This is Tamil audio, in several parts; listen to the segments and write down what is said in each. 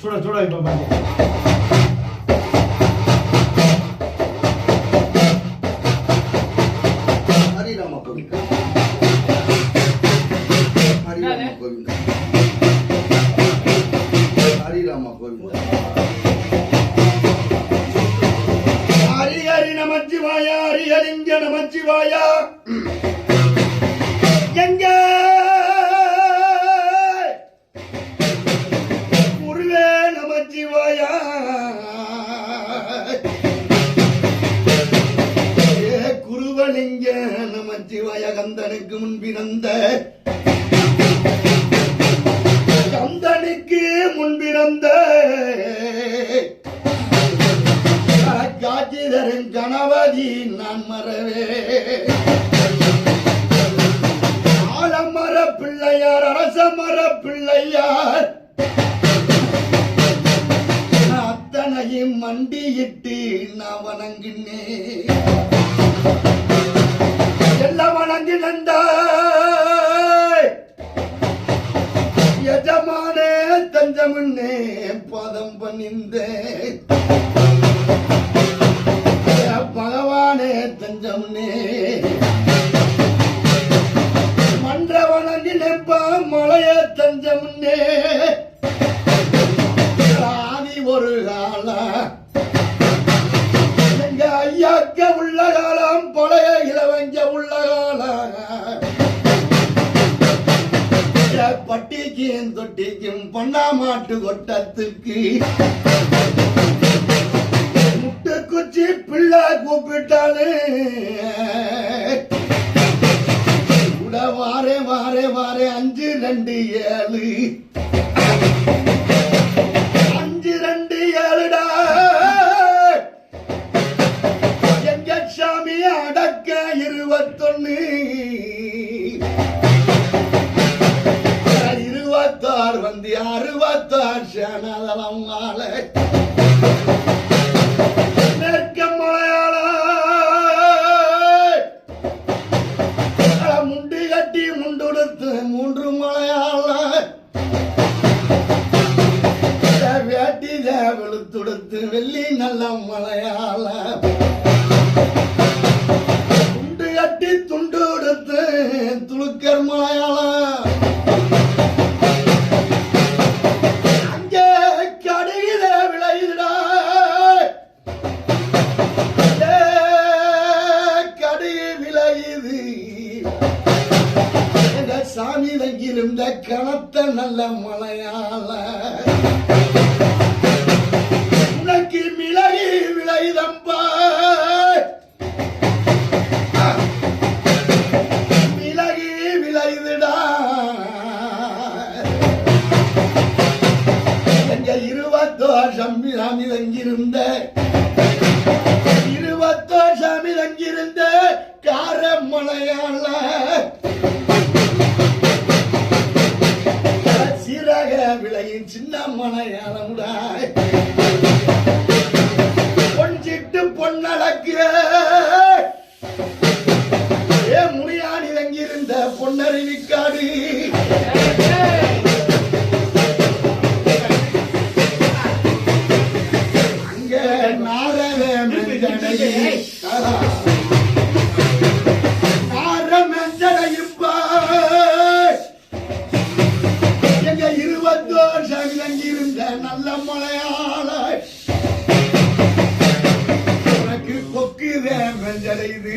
చూడ చూడ బాబా கந்தனுக்கு முன்பிறந்த கந்தனுக்கு முன்பிறந்த காட்சிதரின் கணவதி நான் மறவே. ஆலமர பிள்ளையார் அரசமர பிள்ளையார். அத்தனையும் மண்டியிட்டு நான் வணங்கினேன். எல்லாம் வணங்கினந்தாய் எஜமானே தஞ்சமண்ணே பதம் பணிந்தேன் பகவானே தஞ்சமண்ணே ஏன் தொட்டிக்கும் பொன்னாமாட்டு கொட்டத்துக்கு. முட்டை குச்சி பிள்ளை கூப்பிட்டாலே கூட வாரே வாரே வாரே அஞ்சு ரெண்டு ஏழு. இருபத்தாறு வந்து அறுபத்தாறு சேனதெல்லாம் ஆளை மேற்க மலையாள. முண்டு கட்டி முண்டுடுத்து மூன்று மலையாள. வேட்டி வெளுத்துடுத்து வெள்ளி நல்ல மலையாள. துண்டு கட்டி துண்டு எடுத்து துளுக்கர் மலையாள. தங்கியிருந்த கனத்த நல்ல மலையால உனக்கு மிளகி விளைதம்பா. மிளகி விளைதுடா. எங்க இருபத்தோஷம் சாமி தங்கியிருந்த இருபத்தோஷம் தங்கியிருந்த காரமலையாள. பாடி அங்க நாரவே மெஞ்சடையே நல்ல மலையாள உனக்கு கொக்குதே மெஞ்சடையுது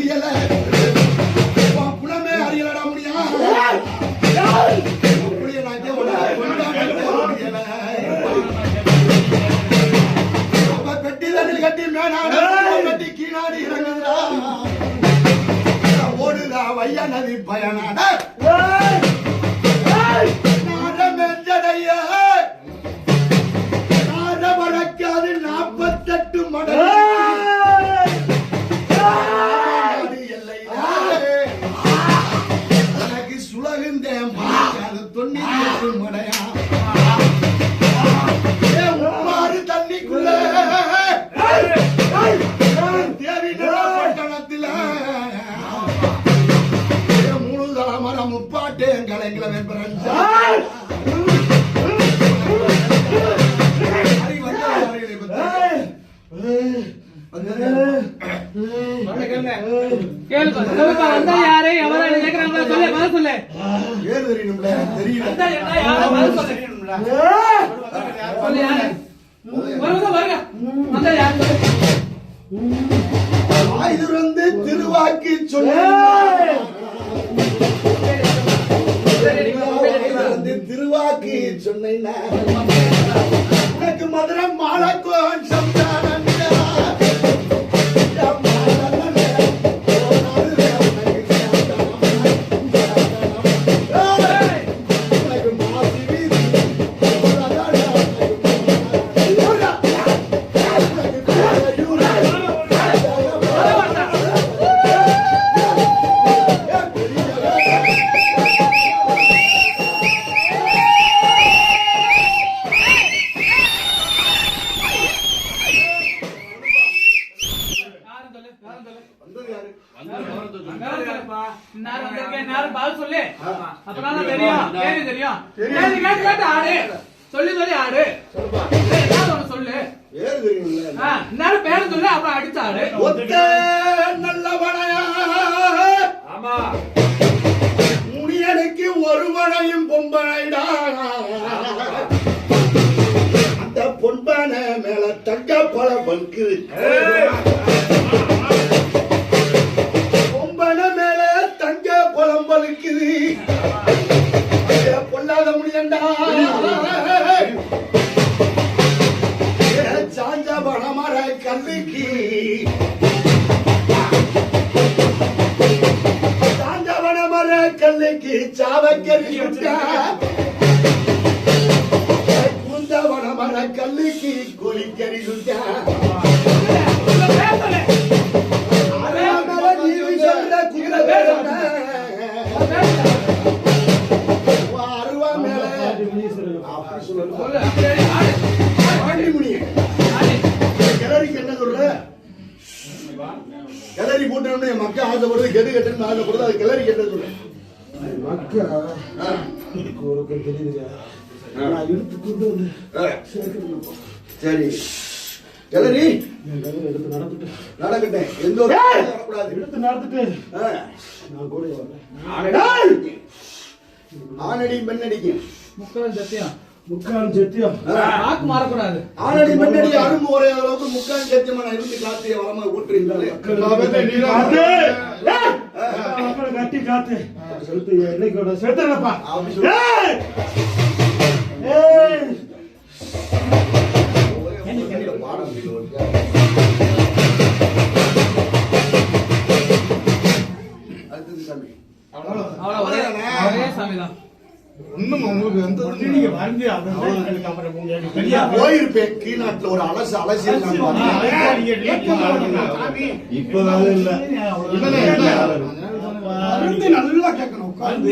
முடியல. உன் அறியலடா முடியா? கட்டி தண்ணில் கட்டி மேனாடு கட்டி கீழாடி இறங்குதுடா. ஓடுதா வையா நதி பயனாட தலைமரம் முப்பாட்டேன் கலைஞர வெப்பரஞ்சா கேளு பா, சொல்லுப்பா, வந்தா கேக்குறாங்க சொல்லு பதில் சொல்லு ஏறு தெரியும்ல. ஆ, இன்னார் பேரு சொல்லு அப்புறம் அடிச்சு ஆடு. ஒத்த நல்லவனையா. பொல்லாத முடியண்டா? ஏ, பணமர கல்லுக்கு தாண்டவன மர கல்லுக்கு சாவக்கறி குந்தவன மர கல்லுக்கு கோழிக்கறி சுட்டா. ஆசைப்படுறது கெடு கட்டுன்னு ஆசைப்படுறது அது கிளறிக்கு என்ன சொல்ற மக்கா ஆ. ஒரு தெரியுதுங்க. நான் எடுத்து கொண்டு வந்து சேர்க்கணும் சரி. கிளறி. நடக்கட்டேன் எந்த ஒரு வரக்கூடாது. எடுத்து நடந்துட்டு. நான் கூட வரேன். ஆனடி பெண்ணடிக்கும். முக்கால் சத்தியம். முக்கால் சத்தியம். வாக்கு மாறக்கூடாது. ஆனடி பெண்ணடி அரும்பு ஒரே அளவுக்கு முக்கால் சத்தியமா நான் இருந்து காத்திய வரமா ஊட்டுறீங்களே காத்து! கட்டி காத்து. செலுத்து என்னைக்கோட! ஏய்! பாடம் சொல்லு. அடுத்தது சாமி. அவ்வளவு ஒரே ஒரே சாமி தான் நான் போயிருப்பேன் கீழ்நாட்டுல ஒரு அலசு பார்த்தேன். இப்ப வேலை இல்ல. நல்லா கேட்கணும் உட்கார்ந்து.